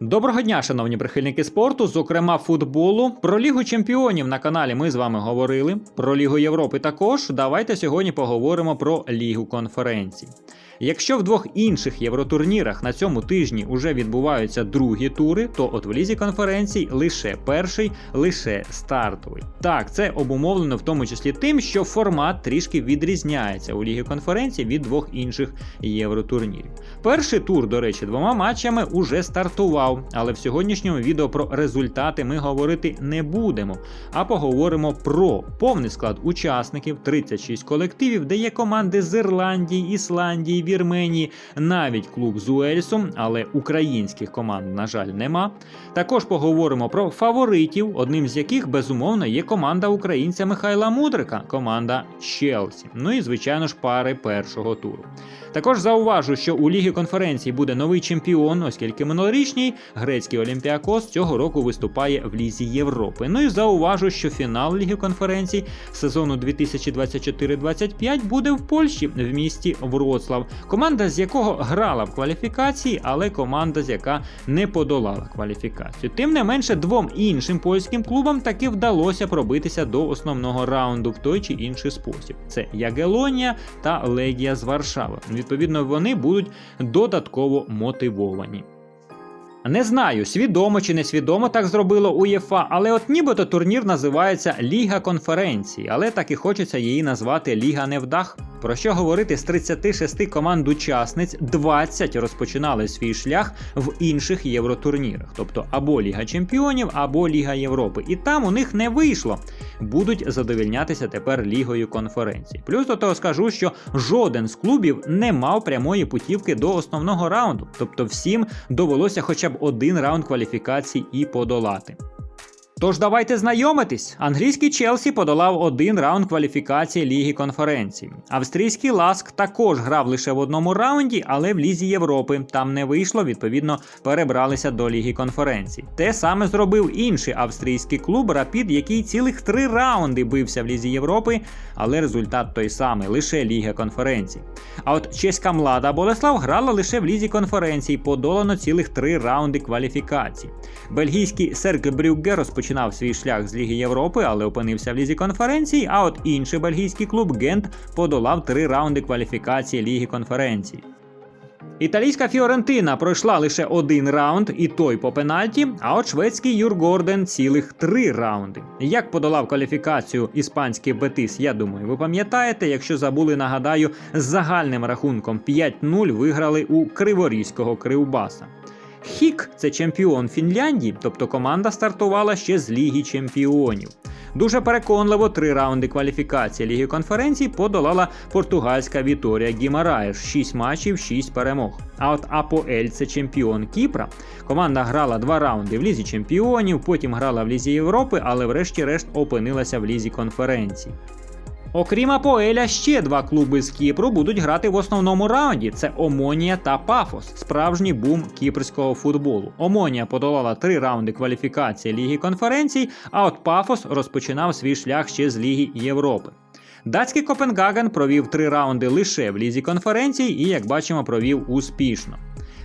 Доброго дня, шановні прихильники спорту, зокрема футболу. Про Лігу Чемпіонів на каналі ми з вами говорили. Про Лігу Європи також. Давайте сьогодні поговоримо про Лігу конференцій. Якщо в двох інших євротурнірах на цьому тижні уже відбуваються другі тури, то от в лізі конференцій лише перший, лише стартовий. Так, це обумовлено в тому числі тим, що формат трішки відрізняється у лігі конференцій від двох інших євротурнірів. Перший тур, до речі, двома матчами уже стартував, але в сьогоднішньому відео про результати ми говорити не будемо, а поговоримо про повний склад учасників, 36 колективів, де є команди з Ірландії, Ісландії, Вірменії, навіть клуб з Уельсом, але українських команд, на жаль, нема. Також поговоримо про фаворитів, одним з яких безумовно є команда українця Михайла Мудрика, команда Челсі. Ну і звичайно ж пари першого туру. Також зауважу, що у Лігі конференції буде новий чемпіон, оскільки минулорічний грецький Олімпіакос цього року виступає в Лізі Європи. Ну і зауважу, що фінал Ліги конференцій сезону 2024-25 буде в Польщі в місті Вроцлав. Команда, з якого грала в кваліфікації, але команда, з яка не подолала кваліфікацію. Тим не менше, двом іншим польським клубам таки вдалося пробитися до основного раунду в той чи інший спосіб. Це Ягелонія та Легія з Варшави. Відповідно, вони будуть додатково мотивовані. Не знаю, свідомо чи несвідомо так зробило УЄФА, але от нібито турнір називається Ліга конференцій, але так і хочеться її назвати Ліга Невдах. Про що говорити з 36 команд учасниць, 20 розпочинали свій шлях в інших євротурнірах, тобто або Ліга Чемпіонів, або Ліга Європи. І там у них не вийшло. Будуть задовільнятися тепер Лігою конференції. Плюс до того скажу, що жоден з клубів не мав прямої путівки до основного раунду, тобто всім довелося хоча б один раунд кваліфікацій і подолати. Тож давайте знайомитись. Англійський Челсі подолав один раунд кваліфікації Ліги конференцій. Австрійський Ласк також грав лише в одному раунді, але в Лізі Європи там не вийшло, відповідно, перебралися до Ліги конференцій. Те саме зробив інший австрійський клуб Рапід, який цілих три раунди бився в Лізі Європи, але результат той самий лише Ліга конференцій. А от чеська млада Болеслав грала лише в Лізі конференцій, подолано цілих три раунди кваліфікації. Бельгійський Серк Брюгге розпочинав свій шлях з Ліги Європи, але опинився в Лізі конференцій. А от інший бельгійський клуб Гент подолав три раунди кваліфікації Ліги конференцій. Італійська Фіорентина пройшла лише один раунд, і той по пенальті. А от шведський Юргорден цілих три раунди. Як подолав кваліфікацію іспанський Бетис, я думаю, ви пам'ятаєте, якщо забули, нагадаю, з загальним рахунком 5-0 виграли у Криворізького Кривбаса. Хік це чемпіон Фінляндії, тобто команда стартувала ще з Ліги Чемпіонів. Дуже переконливо три раунди кваліфікації Ліги конференцій подолала португальська Віторія Гімараєш 6 матчів, 6 перемог. А от Апоель це чемпіон Кіпра. Команда грала два раунди в Лізі Чемпіонів, потім грала в Лізі Європи, але врешті-решт опинилася в Лізі конференцій. Окрім Апоеля, ще два клуби з Кіпру будуть грати в основному раунді: це Омонія та Пафос, справжній бум кіпрського футболу. Омонія подолала три раунди кваліфікації Ліги конференцій, а от Пафос розпочинав свій шлях ще з Ліги Європи. Датський Копенгаген провів три раунди лише в лізі конференцій і, як бачимо, провів успішно.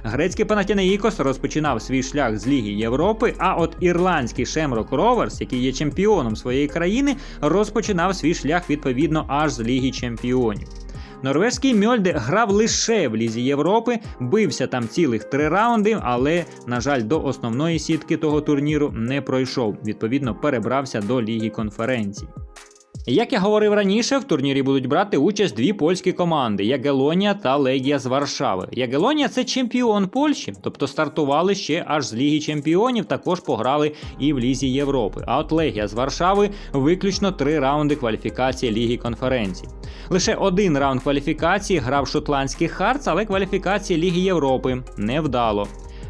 Грецький Панатінеїкос розпочинав свій шлях з Ліги Європи, а от ірландський Шемрок Роверс, який є чемпіоном своєї країни, розпочинав свій шлях відповідно аж з Ліги Чемпіонів. Норвезький Мьольде грав лише в Лізі Європи, бився там цілих три раунди, але, на жаль, до основної сітки того турніру не пройшов. Відповідно, перебрався до Ліги конференцій. Як я говорив раніше, в турнірі будуть брати участь дві польські команди Ягелонія та Легія з Варшави. Ягелонія це чемпіон Польщі, тобто стартували ще аж з Ліги Чемпіонів, також пограли і в Лізі Європи. А от Легія з Варшави виключно три раунди кваліфікації Ліги конференцій. Лише один раунд кваліфікації грав шотландський Харц, але кваліфікації Ліги Європи невдало.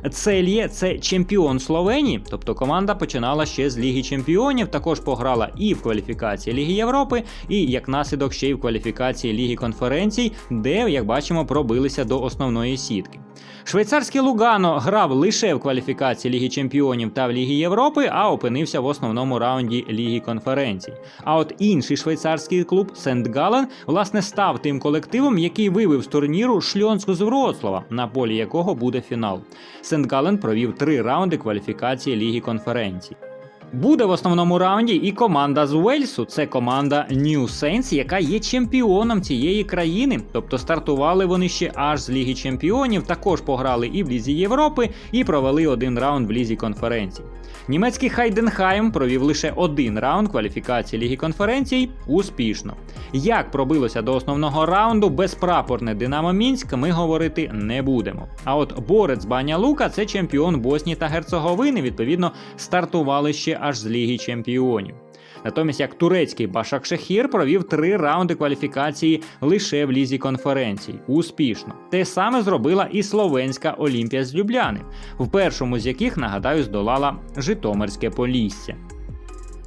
Цельє це чемпіон Словенії, тобто команда починала ще з Ліги Чемпіонів, також пограла і в кваліфікації Ліги Європи, і як наслідок ще й в кваліфікації Ліги конференцій, де, як бачимо, пробилися до основної сітки. Швейцарський Лугано грав лише в кваліфікації Ліги Чемпіонів та в Лігі Європи, а опинився в основному раунді Ліги конференцій. А от інший швейцарський клуб Сент Гален власне став тим колективом, який вивів з турніру Шльонську з Вроцлава, на полі якого буде фінал. Сент Гален провів три раунди кваліфікації Ліги конференцій. Буде в основному раунді і команда з Уельсу. Це команда New Saints, яка є чемпіоном цієї країни. Тобто стартували вони ще аж з Ліги Чемпіонів, також пограли і в Лізі Європи, і провели один раунд в Лізі конференцій. Німецький Хайденхайм провів лише один раунд кваліфікації Ліги конференцій успішно. Як пробилося до основного раунду безпрапорне Динамо Мінськ, ми говорити не будемо. А от борець Баня Лука це чемпіон Боснії та Герцеговини, відповідно, стартували ще аж з Ліги Чемпіонів. Натомість, як турецький Башак Шехір провів три раунди кваліфікації лише в лізі конференцій. Успішно. Те саме зробила і словенська Олімпія з Любляни, в першому з яких, нагадаю, здолала Житомирське Полісся.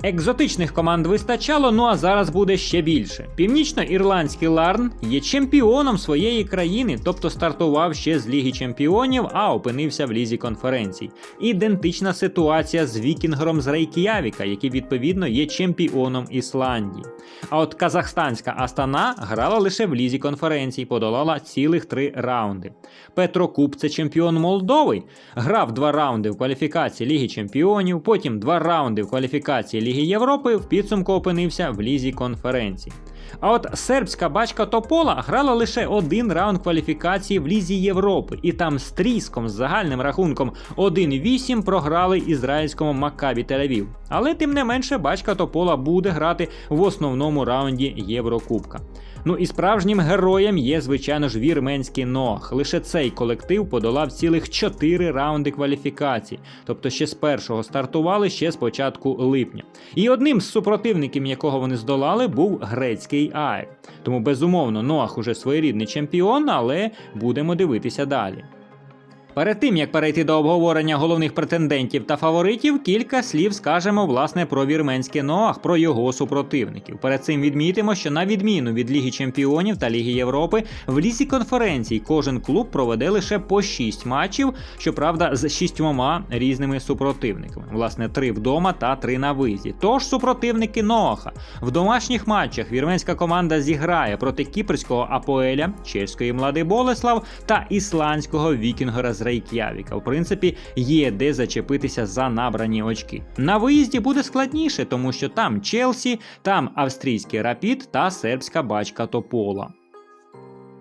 Екзотичних команд вистачало, ну а зараз буде ще більше. Північно-ірландський Ларн є чемпіоном своєї країни, тобто стартував ще з Ліги Чемпіонів, а опинився в лізі конференцій. Ідентична ситуація з Вікінгером з Рейк'явіка, який відповідно є чемпіоном Ісландії. А от казахстанська Астана грала лише в лізі конференцій, подолала цілих три раунди. Петро Куб це чемпіон Молдови, грав два раунди в кваліфікації Ліги Чемпіонів, потім два раунди в кваліфікації Ліги Європи, в підсумку опинився в лізі конференцій. А от сербська бачка Топола грала лише один раунд кваліфікації в Лізі Європи, і там з тріском з загальним рахунком 1-8 програли ізраїльському Маккабі Тель-Авів. Але тим не менше бачка Топола буде грати в основному раунді Єврокубка. Ну і справжнім героєм є, звичайно ж, вірменський Ноах. Лише цей колектив подолав цілих 4 раунди кваліфікації, тобто ще з першого стартували ще з початку липня. І одним з супротивників, якого вони здолали, був грецький Аек. Тому безумовно Ноах уже своєрідний чемпіон, але будемо дивитися далі. Перед тим як перейти до обговорення головних претендентів та фаворитів, кілька слів скажемо власне про вірменський Ноах, про його супротивників. Перед цим відмітимо, що на відміну від Ліги Чемпіонів та Ліги Європи, в лісі конференцій кожен клуб проведе лише по 6 матчів, щоправда, з шістьмома різними супротивниками. Власне, три вдома та три на виїзді. Тож супротивники Ноаха в домашніх матчах вірменська команда зіграє проти кіпрського Апоеля, чеської Млади Болеслав та ісландського Вікінгера з Рейк'явіка. В принципі, є де зачепитися за набрані очки. На виїзді буде складніше, тому що там Челсі, там австрійський Рапід та сербська бачка Топола.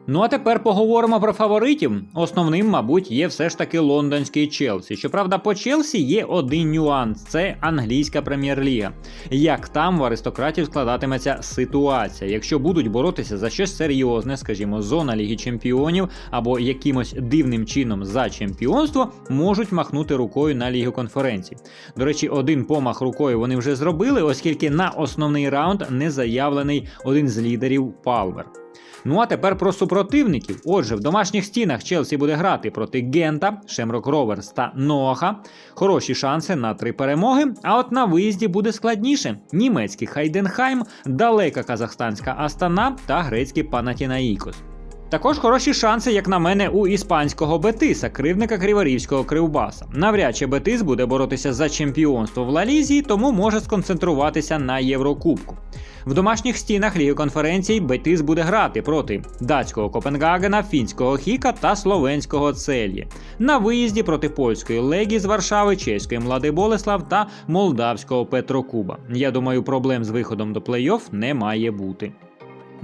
Ну а тепер поговоримо про фаворитів. Основним, мабуть, є все ж таки лондонський Челсі. Щоправда, по Челсі є один нюанс: це англійська прем'єр-ліга. Як там в аристократів складатиметься ситуація? Якщо будуть боротися за щось серйозне, скажімо, зона Ліги Чемпіонів або якимось дивним чином за чемпіонство, можуть махнути рукою на Лігу конференцій. До речі, один помах рукою вони вже зробили, оскільки на основний раунд не заявлений один з лідерів Палвер. Ну а тепер про супротивників. Отже, в домашніх стінах Челсі буде грати проти Гента, Шемрок Роверс та Ноаха. Хороші шанси на три перемоги. А от на виїзді буде складніше: німецький Хайденхайм, далека казахстанська Астана та грецький Панатінаїкос. Також хороші шанси, як на мене, у іспанського Бетиса, кривника Криворівського Кривбаса. Навряд чи Бетис буде боротися за чемпіонство в Лалізі, тому може сконцентруватися на Єврокубку. В домашніх стінах Ліги конференцій Бетис буде грати проти датського Копенгагена, фінського Хіка та словенського Цельє. На виїзді проти польської Легі з Варшави, чеської Млади Болеслав та молдавського Петрокуба. Я думаю, проблем з виходом до плей-офф не має бути.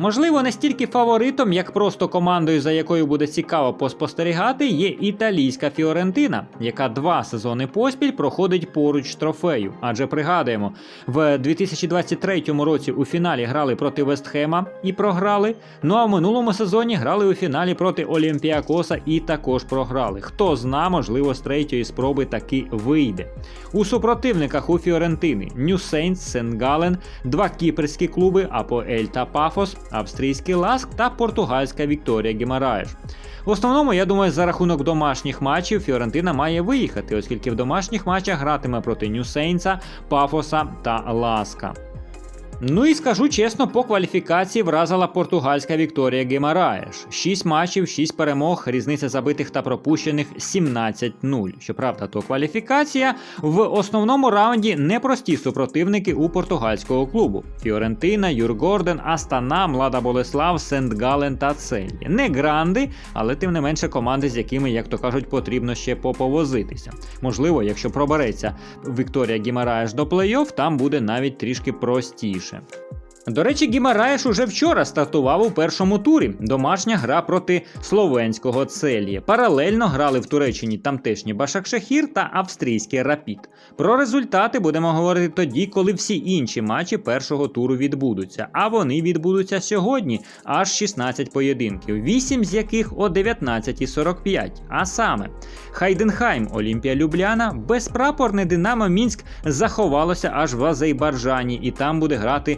Можливо, не стільки фаворитом, як просто командою, за якою буде цікаво поспостерігати, є італійська Фіорентина, яка два сезони поспіль проходить поруч трофею. Адже пригадуємо, в 2023 році у фіналі грали проти Вестхема і програли. Ну а в минулому сезоні грали у фіналі проти Олімпіакоса і також програли. Хто зна, можливо, з третьої спроби таки вийде. У супротивниках у Фіорентини Нью Сейнс, Сен-Гален, два кіпрські клуби Апоель та Пафос австрійський Ласк та португальська Вікторія Гімараєш. В основному, я думаю, за рахунок домашніх матчів Фіорентина має виїхати, оскільки в домашніх матчах гратиме проти Нью-Сейнса, Пафоса та Ласка. Ну і скажу чесно, по кваліфікації вразила португальська Вікторія Гемараєш. 6 матчів, 6 перемог, різниця забитих та пропущених 17-0. Щоправда, то кваліфікація в основному раунді непрості супротивники у португальського клубу: Фіорентина, Юргорден, Астана, Млада Болеслав, Сент-Гален та Цельє. Не гранди, але тим не менше команди, з якими, як то кажуть, потрібно ще поповозитися. Можливо, якщо пробереться Вікторія Гімараєш до плей-офф, там буде навіть трішки простіше більше. До речі, Гімараєш уже вчора стартував у першому турі. Домашня гра проти словенського Цельє. Паралельно грали в Туреччині тамтешній Башакшехір та австрійський Рапід. Про результати будемо говорити тоді, коли всі інші матчі першого туру відбудуться. А вони відбудуться сьогодні, аж 16 поєдинків, 8 з яких о 19.45. А саме Хайденхайм, Олімпія Любляна, безпрапорне Динамо Мінськ заховалося аж в Азербайджані, і там буде грати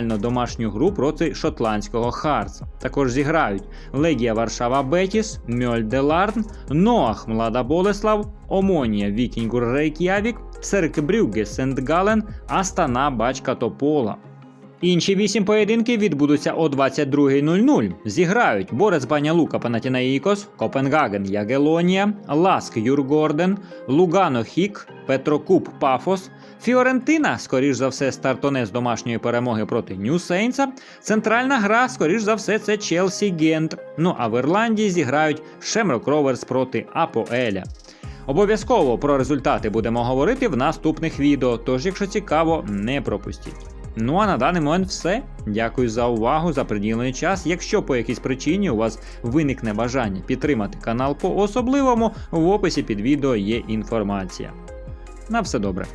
номінально домашню гру проти шотландського Харца. Також зіграють Легія Варшава Бетіс, Мьольделарн, Ноах Млада Болеслав, Омонія Вікінгур Рейк'явік, Серк Брюгге Сент-Гален, Астана Бачка Топола. Інші вісім поєдинків відбудуться о 22.00. Зіграють Борец Баня Лука Панатінаїкос, Копенгаген Ягелонія, Ласк Юргорден, Лугано Хік, Петрокуб Пафос, Фіорентина, скоріш за все, стартоне з домашньої перемоги проти Нью Сейнса. Центральна гра, скоріш за все, це Челсі Гент. Ну а в Ірландії зіграють Шемрок Роверс проти Апоеля. Обов'язково про результати будемо говорити в наступних відео, тож, якщо цікаво, не пропустіть. Ну а на даний момент все. Дякую за увагу, за приділений час. Якщо по якійсь причині у вас виникне бажання підтримати канал по особливому, в описі під відео є інформація. На все добре.